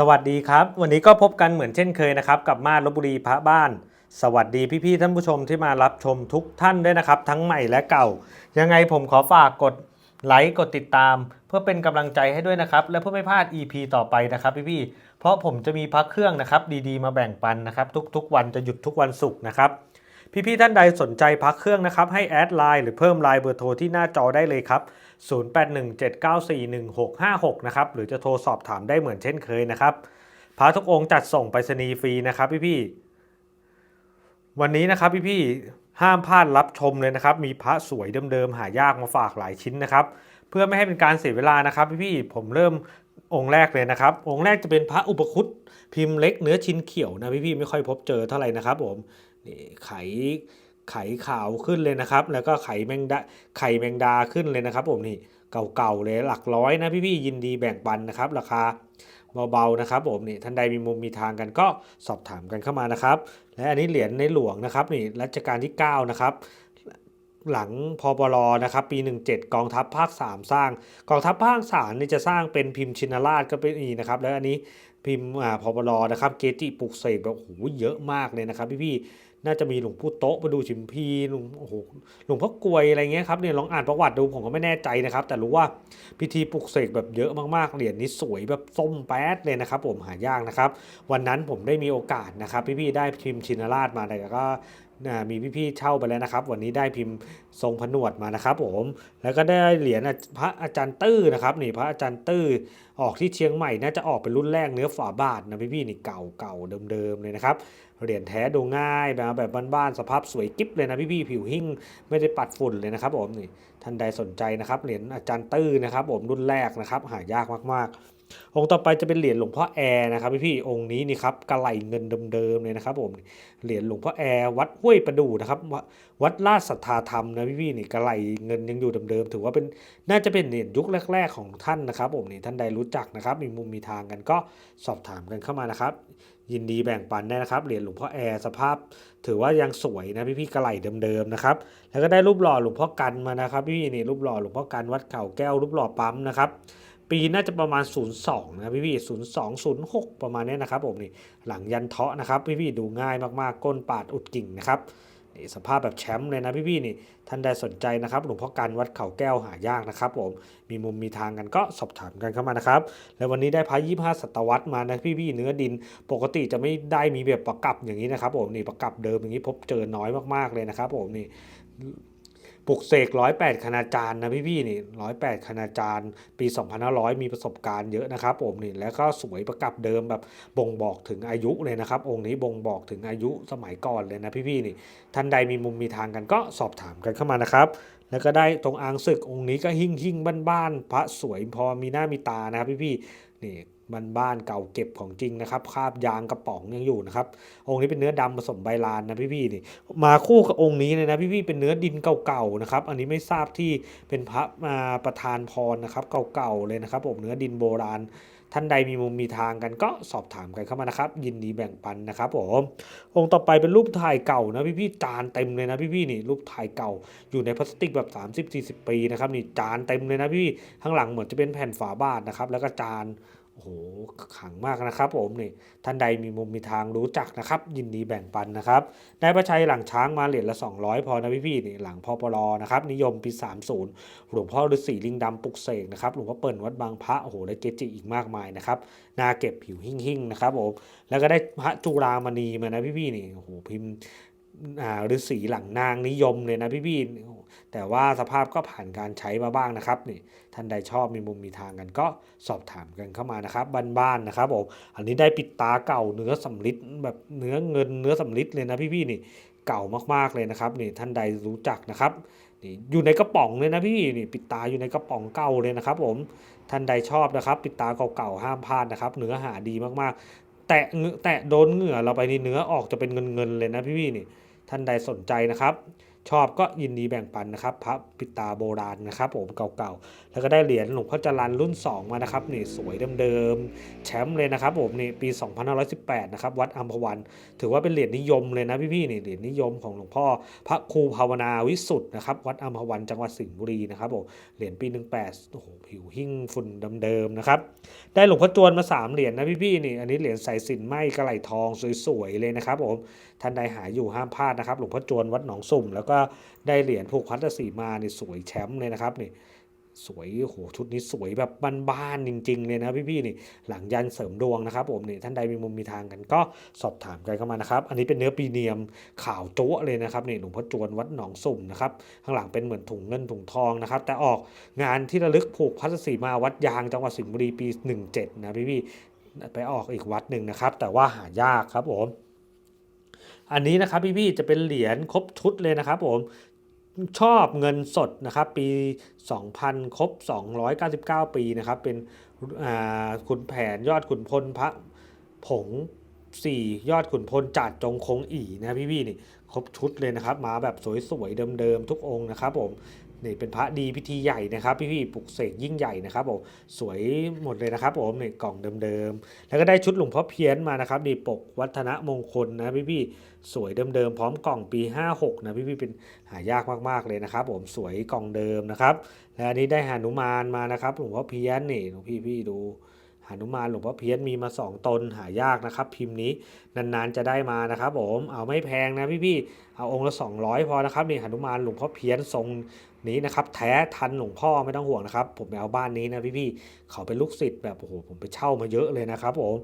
สวัสดีครับ วันนี้ก็พบกันเหมือนเช่นเคยนะครับ กับมาลบบุรีพระบ้าน สวัสดีพี่ๆท่านผู้ชมที่มารับชมทุกท่านด้วยนะครับ ทั้งใหม่และเก่า ยังไงผมขอฝากกดไลค์กดติดตาม เพื่อเป็นกำลังใจให้ด้วยนะครับ และเพื่อไม่พลาด EP ต่อไปนะครับพี่ๆเพราะผมจะมีพักเครื่องนะครับ ดีๆมาแบ่งปันนะครับ ทุกๆ วันจะหยุดทุกวันศุกร์นะครับ พี่ๆท่านใดสนใจพักเครื่องนะครับ ให้แอดไลน์หรือเพิ่มไลน์เบอร์โทรที่หน้าจอได้เลยครับ 0817941656 นะครับ หรือจะโทรสอบถามได้เหมือนเช่นเคยนะครับพระทุกองค์จัดส่งไปรษณีย์ฟรีนะครับพี่ๆวันนี้นะครับพี่ๆห้ามพลาดรับชมเลยนะครับ มีพระสวยเดิมๆหายากมาฝากหลายชิ้นนะครับ เพื่อไม่ให้เป็นการเสียเวลานะครับพี่ๆผมเริ่มองค์แรกเลยนะครับ องค์แรกจะเป็นพระอุปคุตพิมพ์เล็กเนื้อชิ้นเขียวนะพี่ๆไม่ค่อยพบเจอเท่าไหร่นะครับผม นี่ไข่ไข่ขาวขึ้นเลยนะครับ แล้วก็ไข่แมงดาไข่แมงดาขึ้นเลยนะครับผมนี่เก่าๆเลยหลักร้อยนะพี่ๆยินดีแบ่งปันนะครับ ราคาเบาๆนะครับผมนี่ท่านใดมีมุมมีทางกันก็สอบถามกันเข้ามานะครับ และอันนี้เหรียญในหลวงนะครับนี่รัชกาลที่ 9 นะครับ หลังพปรนะครับ ปี 17 กองทัพภาค 3 สร้าง กองทัพภาค3นี่จะสร้างเป็นพิมพ์ชินราชก็เป็นอีนะครับ แล้วอันนี้ พิมพ์อ่าพบรนะครับ เกจิปลุกเสกแบบโอ้โหเยอะมากเลยนะครับพี่ๆน่าจะมีหลวงปู่โต๊ะมาดูชิมพีหลวงโอ้โหหลวงพ่อกลวยอะไรเงี้ยครับเนี่ยลองอ่านประวัติดูผมก็ไม่แน่ใจนะครับ แต่รู้ว่าพิธีปลุกเสกแบบเยอะมากๆเหรียญนี้สวยแบบส้มแป๊ดเลยนะครับ ผมหายากนะครับ วันนั้นผมได้มีโอกาสนะครับ พี่ๆได้พิมพ์ชินราชมาแต่ก็ อ่ามีพี่ๆเช่าไปแล้วนะครับ วันนี้ได้พิมพ์ทรงผนวดมานะครับผมแล้วก็ได้เหรียญพระอาจารย์ตื้อนะครับนี่พระอาจารย์ตื้อออกที่เชียงใหม่น่าจะออกเป็นรุ่นแรกเนื้อฝาบาทนะพี่ๆนี่เก่าเก่าเดิมๆเลยนะครับเหรียญแท้ดูง่ายแบบแบบบ้านๆสภาพสวยกิ๊บเลยนะพี่ๆผิวหิ่งไม่ได้ปัดฝุ่นเลยนะครับผมนี่ท่านใดสนใจนะครับเหรียญอาจารย์ตื้อนะครับผมรุ่นแรกนะครับหายากมากๆ องค์ต่อไปจะเป็นเหรียญหลวงพ่อแอร์นะครับพี่ๆองค์นี้นี่ครับกระไหลเงินเดิมๆเลยนะครับผมเหรียญหลวงพ่อแอร์วัดห้วยประดูนะครับวัดราชสัทธาธรรมนะพี่ๆนี่กระไหลเงินยังอยู่เดิมๆถือว่าเป็นน่าจะเป็นเหรียญยุคแรก ๆ ของท่านนะครับผมนี่ท่านใดรู้จักนะครับมีมุมมีทางกันก็สอบถามกันเข้ามานะครับ ยินดีแบ่งปันได้นะครับเหรียญหลวงพ่อแอร์สภาพ ถือว่ายังสวยนะพี่ๆกระไหลเดิมๆนะครับแล้วก็ได้รูปหล่อหลวงพ่อกันมานะครับพี่ๆนี่รูปหล่อหลวงพ่อกันวัดเขาแก้วรูปหล่อปั๊มนะครับ ปีน่าจะประมาณ 02 นะพี่พี่02 06 ประมาณนี้นะครับผมนี่หลังยันเทาะนะครับพี่พี่ดูง่ายมากๆ ก้นปาดอุดกิ่งนะครับนี่สภาพแบบแชมป์เลยนะพี่พี่นี่ท่านใดสนใจนะครับหลวงพ่อกันวัดเขาแก้วหายากนะครับผมมีมุมมีทางกันก็สอบถามกันเข้ามานะครับ แล้ววันนี้ได้พระ25ศตวรรษมานะพี่พี่เนื้อดิน ปกติจะไม่ได้มีแบบประกับอย่างนี้นะครับผมนี่ประกับเดิมอย่างนี้พบเจอน้อยมากๆเลยนะครับผมนี่ ปลุกเสกร้อยแปดคณาจารย์นะพี่พี่ๆนี่ร้อยแปดคณาจารย์ ปี2500มีประสบการณ์เยอะนะครับผมนี่แล้วก็สวยประกับเดิมแบบบ่งบอกถึงอายุเลยนะครับ องค์นี้บ่งบอกถึงอายุสมัยก่อนเลยนะพี่พี่ๆนี่ท่านใดมีมุมมีทางกันก็สอบถามกันเข้ามานะครับแล้วก็ได้ตรงอ่างศึกองค์นี้ก็หิ่งหิ่งบ้านๆพระสวยพอมีหน้ามีตานะครับพี่พี่ๆนี่ มันบ้านเก่าเก็บของจริงนะครับคาบยางกระป๋องยังอยู่นะครับ องค์นี้เป็นเนื้อดำผสมใบลานนะพี่ๆนี่ มาคู่กับองค์นี้เลยนะพี่ๆเป็นเนื้อดินเก่าๆนะครับ อันนี้ไม่ทราบที่เป็นพระมาประธานพรนะครับ เก่าๆเลยนะครับผมเนื้อดินโบราณ ท่านใดมีมุมมีทางกันก็สอบถามกันเข้ามานะครับ ยินดีแบ่งปันนะครับผมองค์ต่อไปเป็นรูปถ่ายเก่านะพี่ๆจานเต็มเลยนะพี่ๆนี่รูปถ่ายเก่าอยู่ในพลาสติกแบบ 30-40 ปีนะครับนี่จานเต็มเลยนะพี่ข้างหลังเหมือนจะเป็นแผ่นฝาบาทนะครับแล้วก็จาน โอ้โหขังมากนะครับผมนี่ท่านใดมีมุมมีทางรู้จักนะครับ ยินดีแบ่งปันนะครับได้ประชัยหลังช้างมาเหรียญละ 200 พอนะพี่พี่นี่หลังพอปลอนะครับนิยมปี 30 หลวงพ่อฤาษีลิงดำปลุกเสกนะครับหลวงพ่อเปิ่นวัดบางพระโอ้โหและเกจิอีกมากมายนะครับนาเก็บผิวหิ่งหิ่งๆนะครับผมแล้วก็ได้พระจุรามณีมานะพี่พี่นี่โอ้โหพิมพ์ ฤาษีหลังนางนิยมเลยนะพี่พี่ๆแต่ว่าสภาพก็ผ่านการใช้มาบ้างนะครับนี่ท่านใดชอบมีมุมมีทางกันก็สอบถามกันเข้ามานะครับบ้านๆนะครับผมอันนี้ได้ปิดตาเก่าเนื้อสำลิดแบบเนื้อเงินเนื้อสำลิดเลยนะพี่ๆนี่เก่ามากๆเลยนะครับนี่ท่านใดรู้จักนะครับนี่อยู่ในกระป๋องเลยนะพี่นี่ปิดตาอยู่ในกระป๋องเก่าเลยนะครับผมท่านใดชอบนะครับ ปิดตาเก่าๆห้ามพลาดนะครับเนื้อหาดีมากๆ แตะเหงื่อแตะโดนเหงื่อเราไปนี่เนื้อออกจะเป็นเงินๆเลยนะพี่ๆนี่ ท่านใดสนใจนะครับ ชอบก็ยินดีแบ่งปันนะครับพระปิตาโบราณนะครับผมเก่าๆ แล้วก็ได้เหรียญหลวงพ่อจรันรุ่น 2 มานะครับนี่สวยเดิมๆแชมป์เลยนะครับผมนี่ปี 2518 นะครับวัดอัมพวัน ถือว่าเป็นเหรียญนิยมเลยนะพี่ๆนี่เหรียญนิยมของหลวงพ่อพระครูภาวนาวิสุทธ์นะครับวัดอัมพวันจังหวัดสิงห์บุรีนะครับผมเหรียญปี 18โอ้โหผิวหิ้งฝุ่นเดิมๆนะครับได้หลวงพ่อจวนมา 3 เหรียญนะพี่ๆนี่อันนี้เหรียญสายสินไหมกระไหลทองสวยๆเลยนะครับผมท่านใดหาอยู่ห้ามพลาดนะครับหลวงพ่อจวนวัดหนองสุ่มแล้วก็ได้เหรียญผูกพัทสีมาเนี่ยสวยแชมป์เลยนะครับนี่สวยโหชุดนี้สวยแบบบ้านๆจริง ๆ เลยนะพี่ๆนี่หลังยันเสริมดวงนะครับผมนี่ท่านใดมีมุมมีทางกันก็สอบถามกันเข้ามานะครับ อันนี้เป็นเนื้อปีเนียมขาวโจ๊ะเลยนะครับนี่หลวงพ่อจวนวัดหนองสุ่มนะครับข้างหลังเป็นเหมือนถุงเงินถุงทองนะครับ แต่ออกงานที่ระลึกผูกพัทสีมาวัดยางจังหวัดสิงห์บุรีปี 17 นะพี่ๆไปออกอีกวัดหนึ่งนะครับ แต่ว่าหายากครับผม อันนี้นะครับพี่ๆจะเป็นเหรียญครบชุดเลยนะครับผมชอบเงินสดนะครับปี 2000 ครบ 299 ปีนะครับเป็นขุนแผนยอดขุนพลพระผง 4 ยอดขุนพลจัดจงคงอีนะพี่ๆนี่ครบชุดเลยนะครับ มาแบบสวยๆเดิมๆทุกองค์นะครับผม นี่เป็นพระดีพิธีใหญ่นะครับพี่พี่ปลุกเสกยิ่งใหญ่นะครับผมสวยหมดเลยนะครับผมนี่กล่องเดิมๆแล้วก็ได้ชุดหลวงพ่อเพี้ยนมานะครับนี่ปกวัฒนมงคลนะพี่พี่สวยเดิมๆพร้อมกล่องปี 56นะพี่พี่เป็นหายากมากๆเลยนะครับผมสวยกล่องเดิมนะครับและอันนี้ได้หานุมานมานะครับหลวงพ่อเพี้ยนนี่หลวงพี่ดู หานุมานหลวงพ่อเพี้ยนมีมาสองตนหายากนะครับ พิมพ์นี้นานๆจะได้มานะครับ ผมเอาไม่แพงนะพี่ๆเอาองค์ละ 200 พอนะครับนี่หานุมานหลวงพ่อเพี้ยนทรงนี้นะครับแท้ทันหลวงพ่อไม่ต้องห่วงนะครับ ผมไปเอาบ้านนี้นะพี่ๆเขาเป็นลูกศิษย์แบบโอ้โหผมไปเช่ามาเยอะเลยนะครับ ผม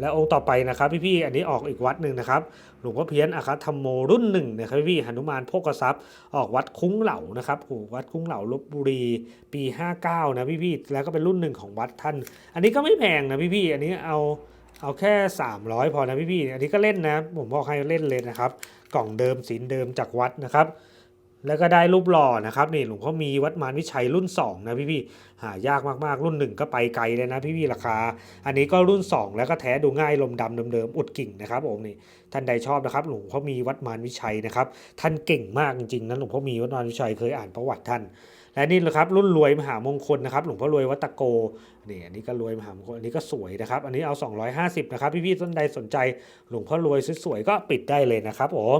และองค์ต่อไปนะครับพี่ๆอันนี้ออกอีกวัดหนึ่งนะครับหลวงพ่อเพี้ยนอาคาธรรมโมรุ่นหนึ่งนะครับพี่ๆหนุมานโภกทรัพย์ออกวัดคุ้งเหล่านะครับโอ้วัดคุ้งเหล่าลบบุรีปี 59 นะพี่ๆแล้วก็เป็นรุ่นหนึ่งของวัดท่าน อันนี้ก็ไม่แพงนะพี่ๆอันนี้เอาเอาแค่ 300 พอนะพี่ๆอันนี้ก็เล่นนะ ผมบอกให้เล่นเลยนะครับ กล่องเดิมศีลเดิมจากวัดนะครับ แล้วก็ได้รูปหล่อนะครับนี่หลวงพ่อมีวัดมารวิชัยรุ่น 2 นะพี่พี่หายากมากๆ รุ่น 1 ก็ไปไกลเลยนะพี่พี่ราคา อันนี้ก็รุ่น 2 แล้วก็แท้ดูง่ายลมดำเดิมๆอุดกิ่งนะครับผมนี่ ท่านใดชอบนะครับ หลวงพ่อมีวัดมารวิชัยนะครับ ท่านเก่งมากจริงๆนะหลวงพ่อมีวัดมารวิชัยเคยอ่านประวัติท่าน และนี่แหละครับรุ่นรวยมหามงคลนะครับ หลวงพ่อรวยวัดตะโกนี่อันนี้ก็รวยมหามงคลอันนี้ก็สวยนะครับ อันนี้เอา 250 นะครับ พี่ๆท่านใดสนใจ หลวงพ่อรวยสวยๆก็ปิดได้เลยนะครับผม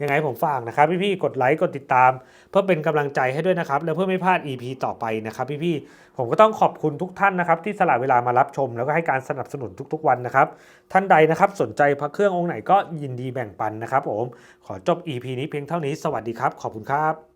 ยังไงผมฝากนะครับพี่ๆกดไลค์กดติดตาม เพื่อเป็นกำลังใจให้ด้วยนะครับ แล้วเพื่อไม่พลาด EP ต่อไปนะครับพี่ๆผมก็ต้องขอบคุณทุกท่านนะครับ ที่สละเวลามารับชม แล้วก็ให้การสนับสนุนทุก ๆ วันนะครับ ท่านใดนะครับ สนใจพระเครื่ององค์ไหนก็ยินดีแบ่งปันนะครับผม ขอจบ EP นี้เพียงเท่านี้ สวัสดีครับ ขอบคุณครับ